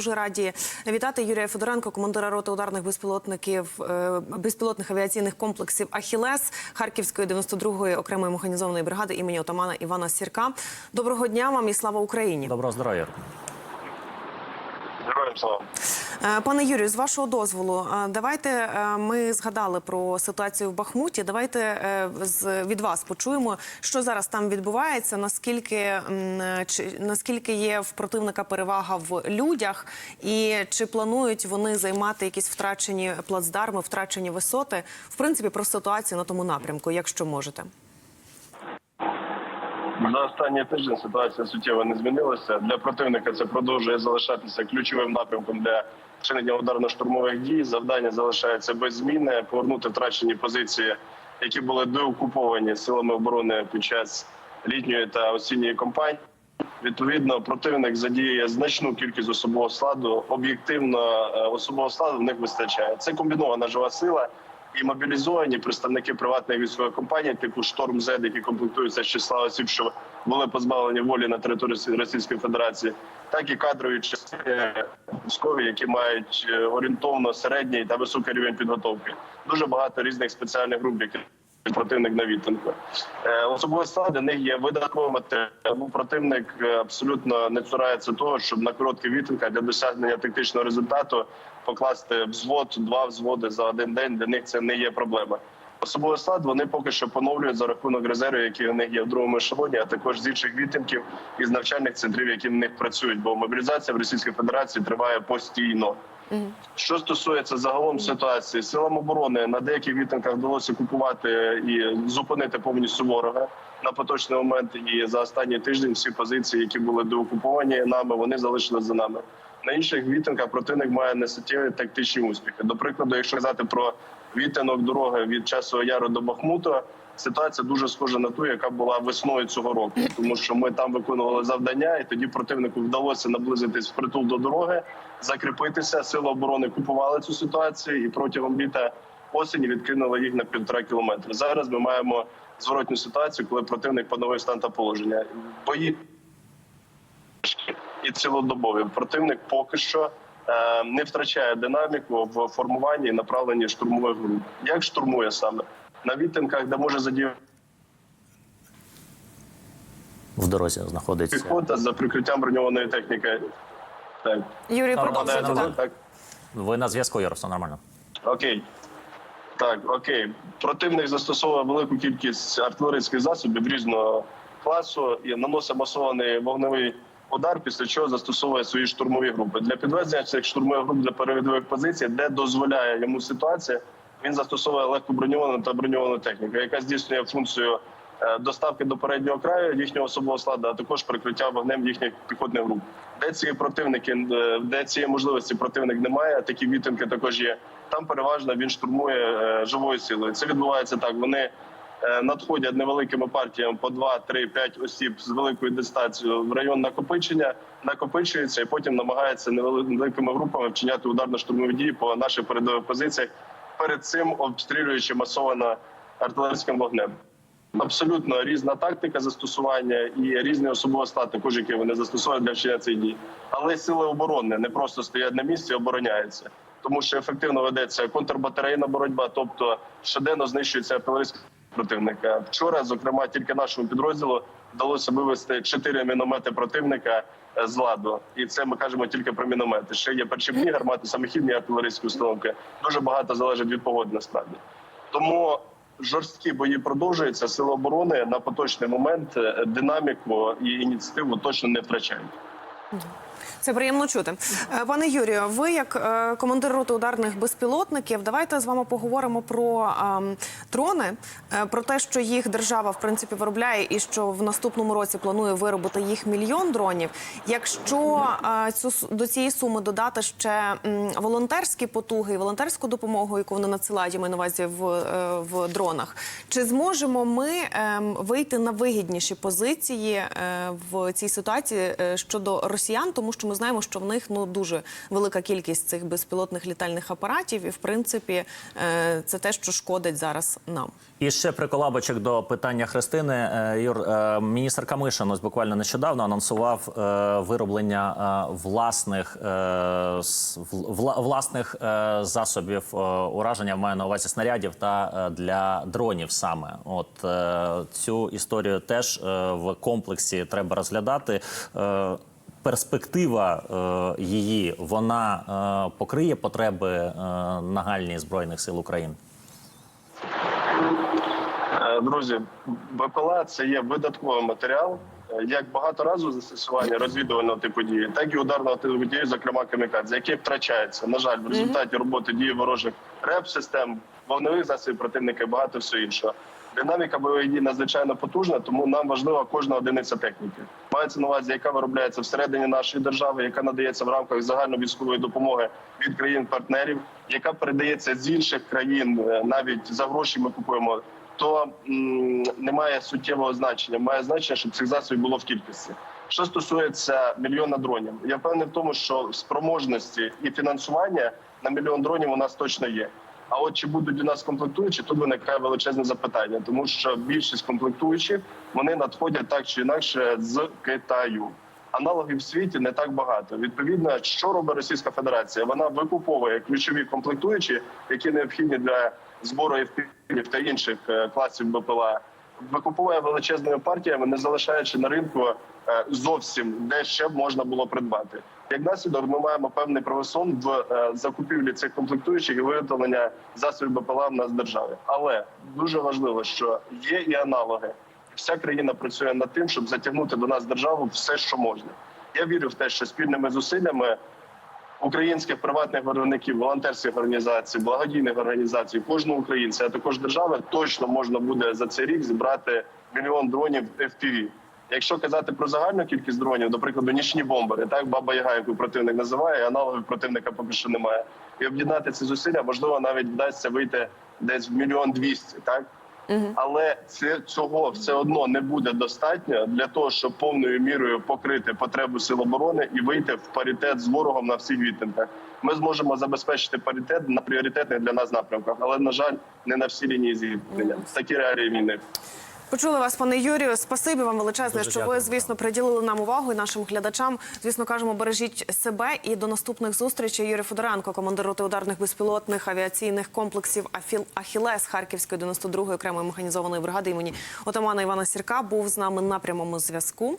дуже раді вітати Юрія Федоренко, командира роти ударних безпілотників е, безпілотних авіаційних комплексів Ахілес Харківської 92-ї окремої механізованої бригади імені отамана Івана Сірка. Доброго дня вам і слава Україні. Доброго здоров'я. Героям слава. Е, Пане Юрію, з вашого дозволу, е, давайте е, ми згадали про ситуацію в Бахмуті. Давайте від вас почуємо, що зараз там відбувається. Наскільки наскільки є в противника перевага в людях, і чи планують вони займати якісь втрачені плацдарми, втрачені висоти? В принципі, про ситуацію на тому напрямку, якщо можете. За останній тиждень ситуація суттєво не змінилася. Для противника це продовжує залишатися ключовим напрямком для вчинення ударно-штурмових дій. Завдання залишається без зміни повернути втрачені позиції, які були деокуповані силами оборони під час літньої та осінньої кампанії. Відповідно, противник задіє значну кількість особового складу. Об'єктивно е, особового складу в них вистачає. Це комбінована жива сила і мобілізовані представники приватної військової компанії, типу Шторм Зед, які комплектуються з числа осіб, що були позбавлені волі на території Російської Федерації, так і кадрові частини військові, які мають е, орієнтовно середній та високий рівень підготовки. Дуже багато різних спеціальних груп, які противник на відтинку. Е, Особовий склад для них є видатковим. Тому Противник е, абсолютно не цурається того, щоб на короткий відтинка для досягнення тактичного результату покласти взвод, два взводи за один день. Для них це не є проблема. Особовий склад вони поки що поновлюють за рахунок резервів, які у них є в другому ешелоні, а також з інших відтинків із навчальних центрів, які в них працюють. Бо мобілізація в Російській Федерації триває постійно. Що стосується загалом ситуації, силам оборони на деяких відтинках вдалося купувати і зупинити повністю ворога на поточний момент. І за останній тиждень всі позиції, які були деокуповані нами, вони залишились за нами. На інших відтинках противник має несуттєві тактичні успіхи. До прикладу, якщо казати про відтинок дороги від часу яру до Бахмуту, ситуація дуже схожа на ту, яка була весною цього року, тому що ми там виконували завдання, і тоді противнику вдалося наблизитись впритул до дороги, закріпитися. Сили оборони купували цю ситуацію і протягом літа осені відкинули їх на півтора кілометри. Зараз ми маємо зворотню ситуацію, коли противник поновив стан та положення. Бої і цілодобові. Противник поки що не втрачає динаміку в формуванні і направленні штурмових груп. Як штурмує саме на відтинках, де може задіяти В дорозі знаходиться. піхота за прикриттям броньованої техніки. Так, Юрій, Нормально, продовжуйте. Так. так. Ви на зв'язку, Ярослав, нормально. Окей. Так, окей. Противник застосовує велику кількість артилерійських засобів різного класу і наносить масований вогневий удар, після чого застосовує свої штурмові групи. Для підвезення цих штурмових груп для передових позицій, де дозволяє йому ситуація, він застосовує легко броньовану та броньовану техніку, яка здійснює функцію е, доставки до переднього краю їхнього особового складу, а також прикриття вогнем їхніх піхотних груп. Де ці противники, е, де цієї можливості противник немає, такі відтинки також є. Там переважно він штурмує е, живою силою. Це відбувається так. Вони надходять невеликими партіями по 2, 3, 5 осіб з великою дистанцією в район накопичення, накопичуються і потім намагаються невеликими групами вчиняти ударно-штурмові дії по наших передових позиціях. Перед цим обстрілюючи масовано артилерійським вогнем. Абсолютно різна тактика застосування і різний особовий склад, також який вони застосовують для вчинення цих дій. Але сили оборони не просто стоять на місці, обороняються, тому що ефективно ведеться контрбатарейна боротьба, тобто щоденно знищується артилерійський противника. Вчора, зокрема, тільки нашому підрозділу вдалося вивести чотири міномети противника е, з ладу, і це ми кажемо тільки про міномети. Ще є перчепні гармати, самохідні артилерійські установки. Дуже багато залежить від погоди насправді. Тому жорсткі бої продовжуються. Сили оборони на поточний момент е, динаміку і ініціативу точно не втрачають. Це приємно чути. Е, Пане Юрію, ви як е, командир роти ударних безпілотників, давайте з вами поговоримо про дрони, е, про те, що їх держава в принципі виробляє, і що в наступному році планує виробити їх мільйон дронів. Якщо до цієї суми додати ще волонтерські потуги і волонтерську допомогу, яку вони надсилають, я маю на увазі в, в дронах, чи зможемо ми ем, вийти на вигідніші позиції в цій ситуації щодо росіян, тому що ми знаємо, що в них ну дуже велика кількість цих безпілотних літальних апаратів, і в принципі е, це те, що шкодить зараз нам. І ще приколабочок до питання Христини. Е, Юр, е, міністр Камишин ось буквально нещодавно анонсував вироблення власних, власних засобів ураження, маю на увазі снарядів та для дронів саме. От цю історію теж в комплексі треба розглядати. Перспектива е, її вона е, покриє потреби е, нагальні збройних сил України. Е, Друзі, БПЛА це є видатковий матеріал, як багаторазове застосування розвідувального типу дії, так і ударного типу дії, зокрема камікадзе, який втрачається, на жаль, в результаті роботи дії ворожих реп-систем, вогневих засобів противника і багато всього іншого. Динаміка бойових надзвичайно потужна, тому нам важлива кожна одиниця техніки. Мається на увазі, яка виробляється всередині нашої держави, яка надається в рамках загальної військової допомоги від країн-партнерів, яка передається з інших країн, е, навіть за гроші ми купуємо то немає суттєвого значення. Має значення, щоб цих засобів було в кількості. Що стосується мільйона дронів, я впевнений в тому, що спроможності і фінансування на мільйон дронів у нас точно є. А от чи будуть у нас комплектуючі, тут виникає величезне запитання, тому що більшість комплектуючих вони надходять так чи інакше з Китаю. Аналогів в світі не так багато. Відповідно, що робить Російська Федерація? Вона викуповує ключові комплектуючі, які необхідні для збору ефірів та інших е, класів БПЛА. Викуповує величезними партіями, не залишаючи на ринку е, зовсім де ще можна було придбати. Як наслідок, ми маємо певний правосон в е, закупівлі цих комплектуючих і виготовлення засобів БПЛА в нас в державі. Але дуже важливо, що є і аналоги вся країна працює над тим, щоб затягнути до нас державу все, що можна. Я вірю в те, що спільними зусиллями українських приватних виробників, волонтерських організацій, благодійних організацій, кожного українця, а також держави, точно можна буде за цей рік зібрати мільйон дронів FPV. Якщо казати про загальну кількість дронів, до прикладу, нічні бомбери, так баба Яга, яку противник називає, аналогів противника поки що немає. І об'єднати ці зусилля можливо навіть вдасться вийти десь в мільйон двісті, так але це цього все одно не буде достатньо для того, щоб повною мірою покрити потребу сил оборони і вийти в паритет з ворогом на всіх відтинках. Ми зможемо забезпечити паритет на пріоритетних для нас напрямках, але на жаль, не на всі лінії зіткнення. Такі реалії війни. Почули вас, пане Юрію. Спасибі вам величезне, Дуже що ви, звісно, приділили нам увагу і нашим глядачам. Звісно, кажемо, бережіть себе і до наступних зустрічей. Юрій Федоренко, командир роти ударних безпілотних авіаційних комплексів «Афіл- Ахілес Харківської 92-ї окремої механізованої бригади імені отамана Івана Сірка був з нами на прямому зв'язку.